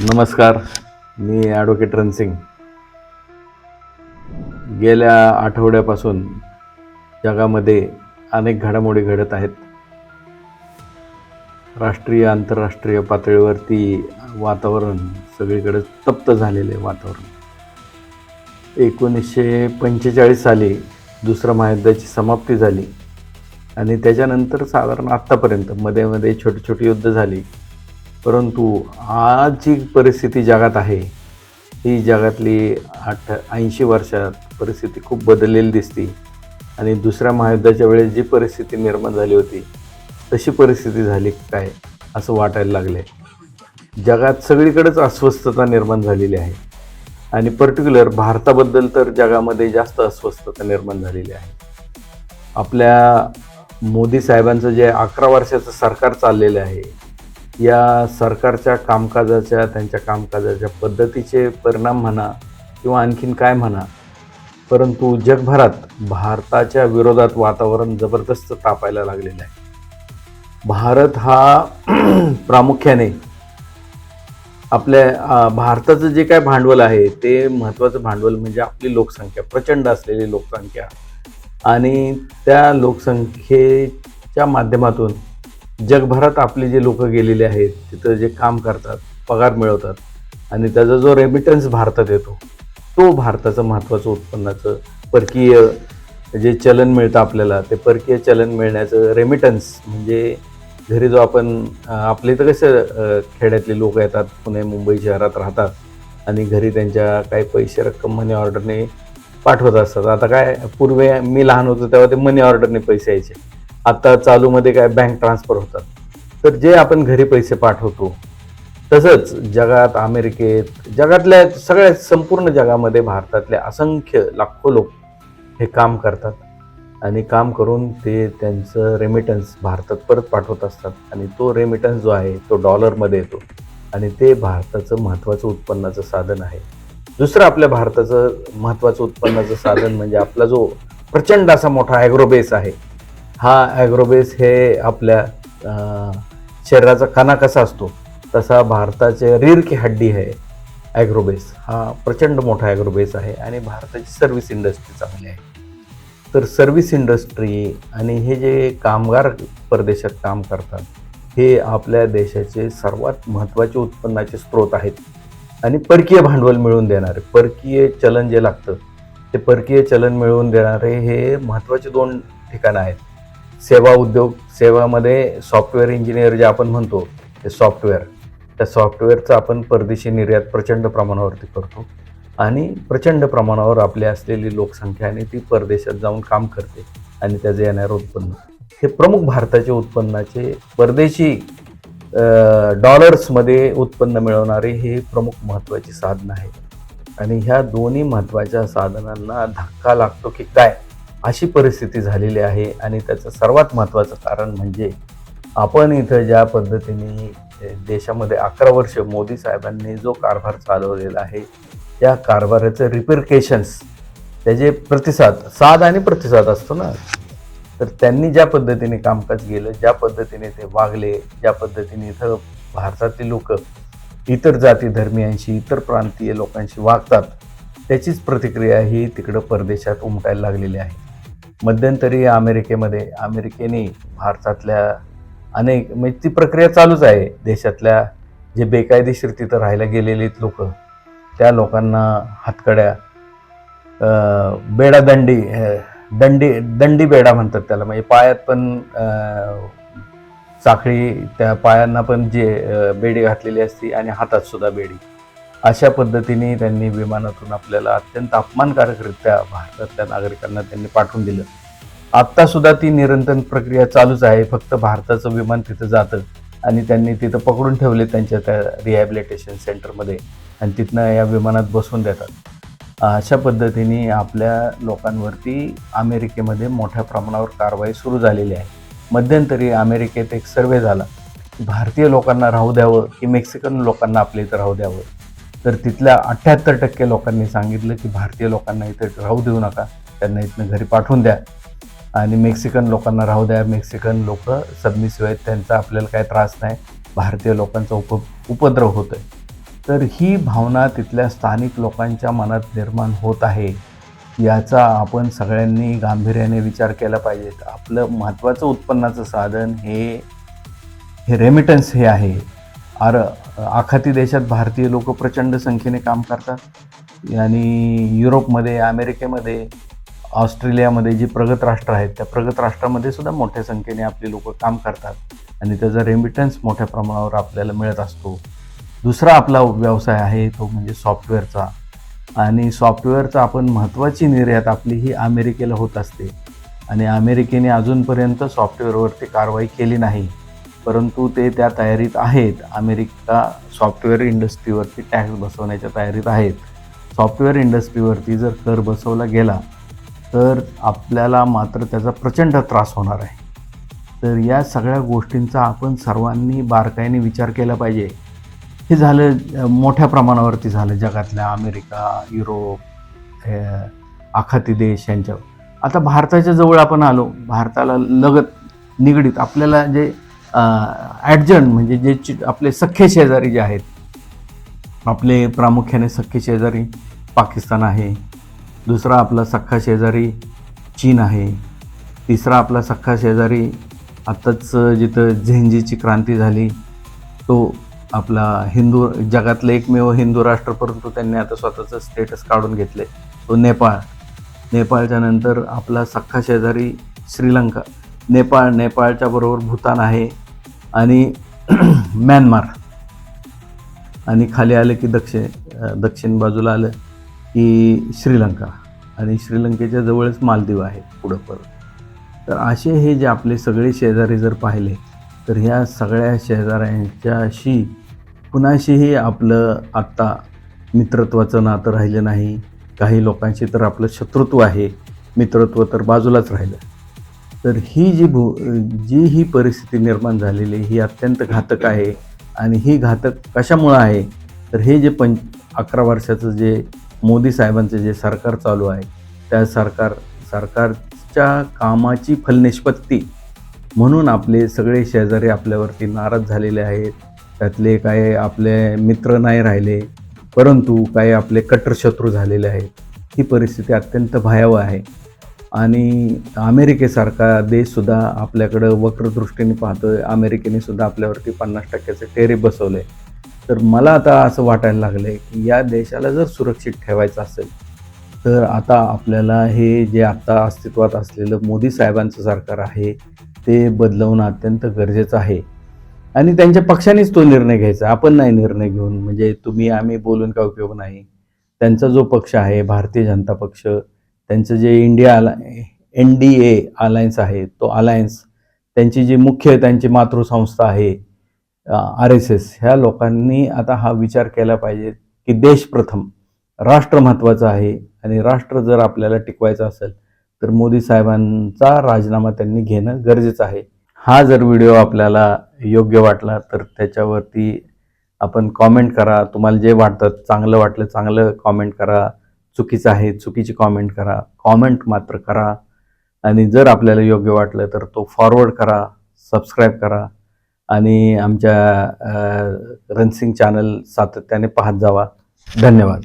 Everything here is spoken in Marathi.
नमस्कार मी ॲडव्होकेट रणसिंग. गेल्या आठवड्यापासून जगामध्ये अनेक घडामोडी घडत आहेत. राष्ट्रीय आंतरराष्ट्रीय पातळीवरती वातावरण सगळीकडे तप्त झालेले वातावरण. एकोणीसशे पंचेचाळीस साली दुसऱ्या महायुद्धाची समाप्ती झाली आणि त्याच्यानंतर साधारण आत्तापर्यंत मध्ये मध्ये छोटी छोटी युद्ध झाली. परंतु आज जी परिस्थिती जगात आहे ही जगातली आठ ऐंशी वर्षात परिस्थिती खूप बदललेली दिसते. आणि दुसऱ्या महायुद्धाच्या वेळेस जी परिस्थिती निर्माण झाली होती तशी परिस्थिती झाली काय असं वाटायला लागले जगात सगळीकडेच अस्वस्थता निर्माण झालेली आहे. आणि पर्टिक्युलर भारताबद्दल तर जगामध्ये जास्त अस्वस्थता निर्माण झालेली आहे. आपल्या मोदी साहेबांचं जे अकरा वर्षाचं सरकार चाललेलं आहे या सरकारच्या कामकाजाच्या त्यांच्या कामकाजाच्या पद्धतीचे परिणाम म्हणा किंवा आणखीन काय म्हणा परंतु जगभरात भारताच्या विरोधात वातावरण जबरदस्त तापायला लागलेलं आहे. भारत हा प्रामुख्याने आपल्या भारताचं जे काय भांडवल आहे ते महत्त्वाचं भांडवल म्हणजे आपली लोकसंख्या प्रचंड असलेली लोकसंख्या. आणि त्या लोकसंख्येच्या माध्यमातून जगभरात आपले जे लोक गेलेले आहेत तिथं जे काम करतात पगार मिळवतात आणि त्याचा जो रेमिटन्स भारतात येतो तो भारताचं महत्त्वाचं उत्पन्नाचं परकीय जे चलन मिळतं आपल्याला ते परकीय चलन मिळण्याचं रेमिटन्स म्हणजे घरी जो आपण आपले तर इथं कसं खेड्यातले लोक येतात पुणे मुंबई शहरात राहतात आणि घरी त्यांच्या काही पैसे रक्कम मनी ऑर्डरने पाठवत असतात. आता काय पूर्वी मी लहान होतो तेव्हा ते मनी ऑर्डरने पैसे यायचे. आता चालूमध्ये काय बँक ट्रान्सफर होतात. तर जे आपण घरी पैसे पाठवतो तसंच जगात अमेरिकेत जगातल्या सगळ्या संपूर्ण जगामध्ये भारतातले असंख्य लाखो लोक हे काम करतात. आणि काम करून ते त्यांचं रेमिटन्स भारतात परत पाठवत असतात. आणि तो रेमिटन्स जो आहे तो डॉलरमध्ये येतो. आणि ते भारताचं महत्त्वाचं उत्पन्नाचं साधन आहे. दुसरं आपल्या भारताचं महत्त्वाचं उत्पन्नाचं साधन म्हणजे आपला जो प्रचंड असा मोठा ॲग्रोबेस आहे हा ॲग्रोबेस हे आपल्या शरीराचा कणा कसा असतो तसा भारताचे रीर की हड्डी आहे ॲग्रोबेस हा प्रचंड मोठा ॲग्रोबेस आहे आणि भारताची सर्व्हिस इंडस्ट्री चांगली आहे. तर सर्व्हिस इंडस्ट्री आणि हे जे कामगार परदेशात काम करतात हे आपल्या देशाचे सर्वात महत्त्वाचे उत्पन्नाचे स्रोत आहेत. आणि परकीय भांडवल मिळवून देणारे परकीय चलन जे लागतं ते परकीय चलन मिळवून देणारे हे महत्त्वाचे दोन ठिकाणं आहेत. सेवा उद्योग सेवामध्ये सॉफ्टवेअर इंजिनियर जे आपण म्हणतो ते सॉफ्टवेअर त्या सॉफ्टवेअरचा आपण परदेशी निर्यात प्रचंड प्रमाणावरती करतो. आणि प्रचंड प्रमाणावर आपली असलेली लोकसंख्या आणि ती परदेशात जाऊन काम करते आणि त्याचं येणारं उत्पन्न. हे प्रमुख भारताचे उत्पन्नाचे परदेशी डॉलर्समध्ये उत्पन्न मिळवणारे हे प्रमुख महत्त्वाचे साधन आहे. आणि ह्या दोन्ही महत्त्वाच्या साधनांना धक्का लागतो की काय? अशी परिस्थिती झालेली आहे आणि त्याचं सर्वात महत्त्वाचं कारण म्हणजे आपण इथं ज्या पद्धतीने देशामध्ये अकरा वर्ष मोदी साहेबांनी जो कारभार चालवलेला आहे त्या कारभाराचं रिपेरिकेशन्स त्याचे प्रतिसाद साध आणि प्रतिसाद असतो ना. तर त्यांनी ज्या पद्धतीने कामकाज केलं ज्या पद्धतीने ते वागले ज्या पद्धतीने इथं भारतातील लोक इतर जाती धर्मियांशी इतर प्रांतीय लोकांशी वागतात त्याचीच प्रतिक्रिया ही तिकडं परदेशात उमटायला लागलेली आहे. मध्यंतरी अमेरिकेमध्ये अमेरिकेने भारतातल्या अनेक म्हणजे ती प्रक्रिया चालूच आहे. देशातल्या जे बेकायदेशीर तिथं राहायला गेलेले लोक त्या लोकांना हातकड्या बेडा दंडी दंडी दंडी बेडा म्हणतात त्याला. म्हणजे पायात पण चाकळी साखळी त्या पायांना पण जे बेडी घातलेली असते आणि हातात सुद्धा बेडी. अशा पद्धतीने त्यांनी विमानातून आपल्याला अत्यंत अपमानकारकरित्या भारतातल्या नागरिकांना त्यांनी पाठवून दिलं. आत्तासुद्धा ती निरंतर प्रक्रिया चालूच आहे. फक्त भारताचं विमान तिथं जातं आणि त्यांनी तिथं पकडून ठेवले त्यांच्या त्या रिहॅबिलिटेशन सेंटरमध्ये आणि तिथनं या विमानात बसवून देतात. अशा पद्धतीने आपल्या लोकांवरती अमेरिकेमध्ये मोठ्या प्रमाणावर कारवाई सुरू झालेली आहे. मध्यंतरी अमेरिकेत एक सर्वे झाला. भारतीय लोकांना राहू द्यावं की मेक्सिकन लोकांना आपल्या इथं राहू द्यावं? तर तिथल्या अठ्ठ्याहत्तर टक्के लोकांनी सांगितलं की भारतीय लोकांना इथे राहू देऊ नका. त्यांना इथनं घरी पाठवून द्या. आणि मेक्सिकन लोकांना राहू द्या. मेक्सिकन लोक सबमिसिव्ह आहेत त्यांचा आपल्याला काही त्रास नाही. भारतीय लोकांचा उप उपद्रव होतोय. तर ही भावना तिथल्या स्थानिक लोकांच्या मनात निर्माण होत आहे याचा आपण सगळ्यांनी गांभीर्याने विचार केला पाहिजे. आपलं महत्त्वाचं उत्पन्नाचं साधन हे हे रेमिटन्स हे आहे. आर आखाती देशात भारतीय लोक प्रचंड संख्येने काम करतात. आणि युरोपमध्ये अमेरिकेमध्ये ऑस्ट्रेलियामध्ये जी प्रगत राष्ट्र आहेत त्या प्रगत राष्ट्रामध्ये सुद्धा मोठ्या संख्येने आपली लोक काम करतात. आणि त्याचा रेमिटन्स मोठ्या प्रमाणावर आपल्याला मिळत असतो. दुसरा आपला व्यवसाय आहे तो म्हणजे सॉफ्टवेअरचा आणि सॉफ्टवेअरचा आपण महत्त्वाची निर्यात आपली ही अमेरिकेला होत असते. आणि अमेरिकेने अजूनपर्यंत सॉफ्टवेअरवरती कारवाई केली नाही. परंतु ते त्या तयारीत आहेत. अमेरिका सॉफ्टवेअर इंडस्ट्रीवरती टॅक्स बसवण्याच्या तयारीत आहेत. सॉफ्टवेअर इंडस्ट्रीवरती जर कर बसवला गेला तर आपल्याला मात्र त्याचा प्रचंड त्रास होणार आहे. तर या सगळ्या गोष्टींचा आपण सर्वांनी बारकाईने विचार केला पाहिजे. हे झालं मोठ्या प्रमाणावरती झालं जगातल्या अमेरिका युरोप आखाती देश यांच्या आता भारताच्या जवळ आपण आलो. भारताला लगत निगडीत आपल्याला जे ॲडजंट म्हणजे जे चि- आपले सख्खे शेजारी जे आहेत आपले प्रामुख्याने सख्खे शेजारी पाकिस्तान आहे दुसरा आपला सख्खा शेजारी चीन आहे तिसरा आपला सख्खा शेजारी आत्ताच जिथं झेंजीची क्रांती झाली तो आपला हिंदू जगातलं एकमेव हिंदू राष्ट्र परंतु त्यांनी आता स्वतःचं स्टेटस काढून घेतले तो नेपाळ. नेपाळच्या नंतर आपला सख्खा शेजारी श्रीलंका. नेपाळ नेपाळच्या बरोबर भूतान आहे आणि म्यानमार. आणि खाली आलं की दक्षिण दक्षिण बाजूला आलं की श्रीलंका. आणि श्रीलंकेच्या जवळच मालदीव आहे पुढं परत. तर असे हे जे आपले सगळे शेजारी जर पाहिले तर ह्या सगळ्या शेजाऱ्यांच्याशी कुणाशीही आपलं आत्ता मित्रत्वाचं नातं राहिलं नाही. काही लोकांशी तर आपलं शत्रुत्व आहे. मित्रत्व तर बाजूलाच राहिलं. तर ही जी भू जी ही परिस्थिती निर्माण झालेली आहे, ही अत्यंत घातक आहे. आणि ही घातक कशामुळं आहे? तर हे जे पंच अकरा वर्षाचं जे मोदी साहेबांचं जे सरकार चालू आहे त्या सरकार सरकारच्या कामाची फलनिष्पत्ती म्हणून आपले सगळे शेजारी आपल्यावरती नाराज झालेले आहेत. त्यातले काही आपले मित्र नाही राहिले परंतु काही आपले कट्टर शत्रू झालेले आहेत. ही परिस्थिती अत्यंत भयावह आहे. आणि अमेरिकेसारखा देशसुद्धा आपल्याकडं वक्रदृष्टीने पाहतोय. अमेरिकेने सुद्धा आपल्यावरती पन्नास टक्क्याचं टेरिफ बसवलं. आहे तर मला आता असं वाटायला लागलं आहे की या देशाला जर सुरक्षित ठेवायचं असेल तर आता आपल्याला हे जे आत्ता अस्तित्वात असलेलं मोदी साहेबांचं सरकार आहे ते बदलवणं अत्यंत गरजेचं आहे. आणि त्यांच्या पक्षानेच तो निर्णय घ्यायचा. आपण नाही निर्णय घेऊन म्हणजे तुम्ही आम्ही बोलून काय उपयोग नाही. त्यांचा जो पक्ष आहे भारतीय जनता पक्ष त्यांचं जे इंडिया अला एन डी ए अलायन्स आहे तो अलायन्स त्यांची जी मुख्य त्यांची मातृसंस्था आहे आर एस एस ह्या लोकांनी आता हा विचार केला पाहिजे की देश प्रथम राष्ट्र महत्त्वाचं आहे आणि राष्ट्र जर आपल्याला टिकवायचं असेल तर मोदी साहेबांचा राजीनामा त्यांनी घेणं गरजेचं आहे. हा जर व्हिडिओ आपल्याला योग्य वाटला तर त्याच्यावरती आपण कॉमेंट करा. तुम्हाला जे वाटतं चांगलं वाटलं चांगलं कॉमेंट करा. चुकीचं आहे चुकीची कॉमेंट करा कॉमेंट मात्र करा. आणि जर आपल्याला योग्य वाटलं तर तो फॉरवर्ड करा सबस्क्राईब करा. आणि आमच्या रनसिंग चॅनल सातत्याने पाहत जावा. धन्यवाद.